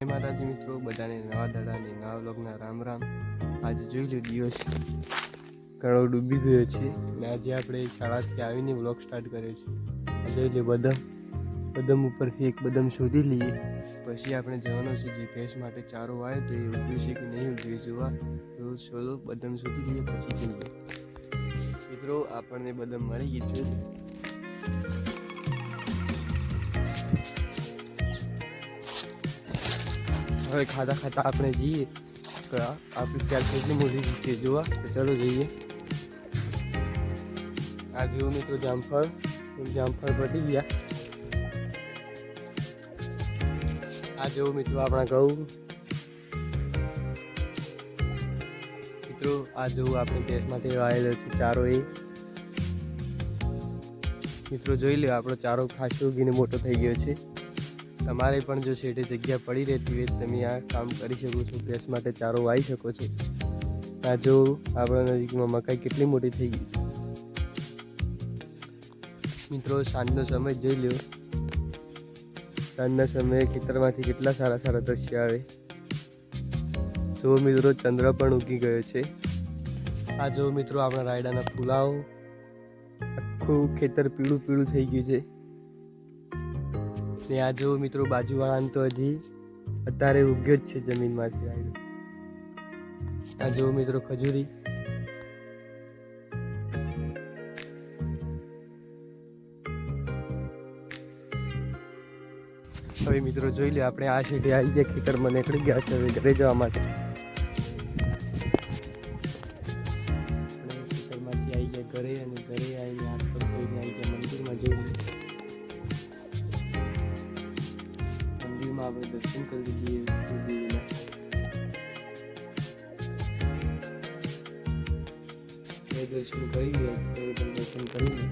જય માતાજી મિત્રો, બધાને નવા દાડાની નવા લોગના રામ રામ. આજે જોઈ લો દિવસ. ઘણો ડૂબી ગયો છે અને આજે આપણે શાળાથી આવીને વ્લોગ સ્ટાર્ટ કર્યો છે જોઈ લે બદામ બદામ ઉપરથી એક બદામ શોધી લઈએ. પછી આપણે જવાનું છે જે ભેંસ માટે ચારો આવે તો એ ઉગ્યું છે કે નહીં ઉગ્યું જોવા. તો ચલો બદામ શોધી લઈએ, પછી જઈએ. મિત્રો, આપણને બદામ મળી ગઈ છે. હવે ખાતા ખાતા આપણે જઈએ. આપણે આપણી ચાલ કેટલી મોટી છે જોવા, તો ચાલો જઈએ. આ જેવું મિત્રો જામફળ જામફળ પટી ગયા. આ જેવું મિત્રો આપણા ઘઉં. મિત્રો, આ જેવું આપણે દેશમાંથી આવેલો છે ચારો એ. મિત્રો, જોઈ લો આપણો ચારો ખાસો ઉગીને મોટો થઈ ગયો છે. તમારે પણ જો શેઠે જગ્યા પડી રહેતી હોય તમે આ કામ કરી શકો છો ભેંસ માટે ચારો વાવી શકો છો. આ જો આપણા નજીકમાં મકાઈ કેટલી મોટી થઈ ગઈ. મિત્રો, સાંજનો સમય જોઈ લ્યો. સાંજના સમયે ખેતરમાંથી કેટલા સારા સારા દ્રશ્ય આવે. જો મિત્રો, ચંદ્ર પણ ઉગી ગયો છે. આ જો મિત્રો, આપણા રાયડાના ફૂલાઓ. આખું ખેતર પીળું પીળું થઈ ગયું છે. ને જો મિત્રો બાજુવાળાને તો હજી અત્યારે ઉગ્યો જ છે જમીનમાંથી આવ્યો આ જો મિત્રો ખજૂરી. હવે મિત્રો જોઈ લે આપણે આ શેઠે આવી ગયા, ખેતરમાં નીકળી ગયા છે, હવે ઘરે જવા માટે. ખેતરમાંથી આવી ગયા, ઘરે અને ઘરે આવીને મંદિરમાં આપણે દર્શન કરી લઈએ ગુરુદેવના એ દર્શન કરી ગયા તો એ પણ દર્શન કરી લે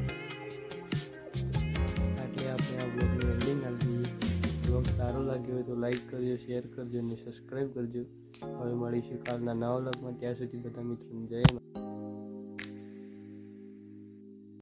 એટલે આપણે આ બ્લોગનું એન્ડિંગ આપી દઈએ બ્લોગ સારો લાગ્યો હોય તો લાઈક કરજો શેર કરજો અને સબસ્ક્રાઈબ કરજો હવે મળીશું કાલના નવા બ્લોગમાં ત્યાં સુધી બધા મિત્રોને જય માતા